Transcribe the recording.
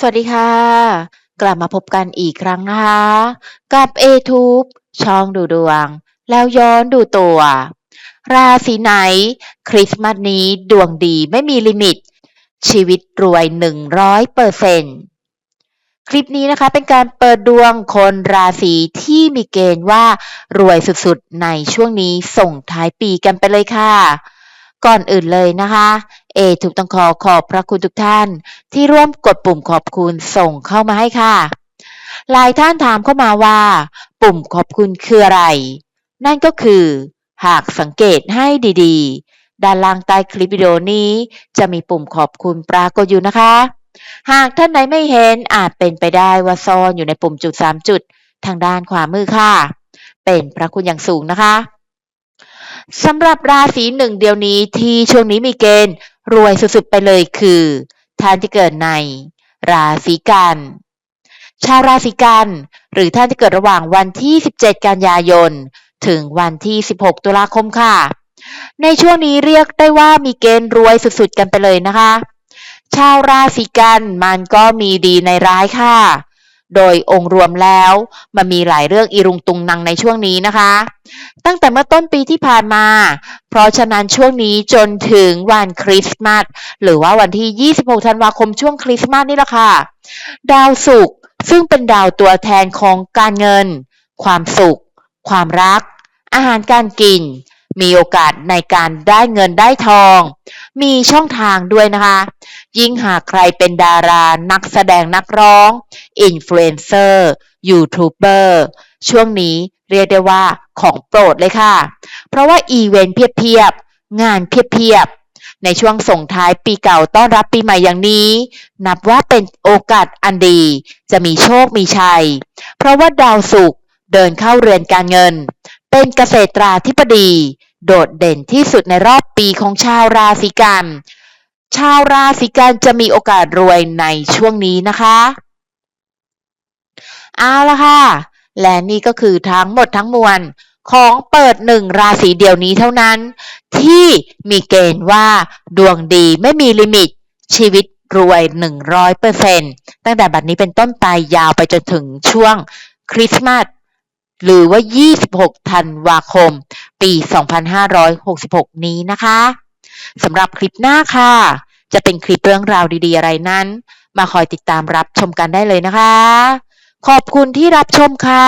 สวัสดีค่ะ กลับมาพบกันอีกครั้งนะคะ กับ A-Tube ช่องดูดวง แล้วย้อนดูตัว ราศีไหน คริสต์มาสนี้ดวงดีไม่มีลิมิต ชีวิตรวย 100%คลิปนี้นะคะเป็นการเปิดดวงคนราศีที่มีเกณฑ์ว่ารวยสุดๆ ในช่วงนี้ส่งท้ายปีกันไปเลยค่ะ ก่อนอื่นเลยนะคะ เอถูกต้องขอขอบพระคุณทุกท่าน ที่ร่วมกดปุ่มขอบคุณส่งเข้ามาให้ค่ะ หลายท่านถามเข้ามาว่า ปุ่มขอบคุณคืออะไร นั่นก็คือ หากสังเกตให้ดีๆ ด้านล่างใต้คลิปวิดีโอนี้ จะมีปุ่มขอบคุณปรากฏอยู่นะคะ หากท่านไหนไม่เห็นอาจเป็นไปได้ว่าซ่อนอยู่ในปุ่มจุด 3 จุด ทางด้านขวามือค่ะ เป็นพระคุณอย่างสูงนะคะสำหรับราศีหนึ่งเดียวนี้ที่ช่วงนี้มีเกณฑ์ รวยสุดๆไปเลยคือท่านที่เกิดในราศีกัน ชาวราศีกัน หรือท่านที่เกิดระหว่างวันที่ 17 กันยายน ถึงวันที่ 16 ตุลาคมค่ะ ในช่วงนี้เรียกได้ว่ามีเกณฑ์รวยสุดๆกันไปเลยนะคะ ชาวราศีกันมันก็มีดีในร้ายค่ะ โดยองค์รวมแล้วมันมีหลายเรื่องอีรุงตุงนังในช่วงนี้นะคะ ตั้งแต่เมื่อต้นปีที่ผ่านมา เพราะฉะนั้นช่วงนี้จนถึงวันคริสต์มาสหรือว่าวันที่ 26 ธันวาคมช่วงคริสต์มาสนี่แหละค่ะ ดาวศุกร์ซึ่งเป็นดาวตัวแทนของการเงิน ความสุข ความรัก อาหารการกิน มีโอกาสในการได้เงินได้ทอง มีช่องทางด้วยนะคะ ยิ่งหากใครเป็นดารานักแสดงนักร้อง อินฟลูเอนเซอร์ยูทูบเบอร์ช่วงนี้เรียกได้ว่าของโปรดเลยค่ะ เพราะว่าอีเวนต์เพียบๆ งานเพียบๆ ในช่วงส่งท้ายปีเก่าต้อนรับปีใหม่อย่างนี้ นับว่าเป็นโอกาสอันดี จะมีโชคมีชัย เพราะว่าดาวศุกร์เดินเข้าเรือนการเงิน เป็นเกษตราธิบดี โดดเด่นที่สุดในรอบปีของชาวราศีกัน ชาวราศีกันจะมีโอกาสรวยในช่วงนี้นะคะเอาละค่ะ และนี่ก็คือทั้งหมดทั้งมวลของเปิดหนึ่งราศีเดียวนี้เท่านั้น ที่มีเกณฑ์ว่าดวงดีไม่มีลิมิต ชีวิตรวย 100%ตั้งแต่บัดนี้เป็นต้นไปยาวไปจนถึงช่วงคริสต์มาสหรือว่า 26 ธันวาคม ปี 2566 นี้นะคะสำหรับคลิปหน้าค่ะ จะเป็นคลิปเรื่องราวดีๆ อะไรนั้น มาคอยติดตามรับชมกันได้เลยนะคะ ขอบคุณที่รับชมค่ะ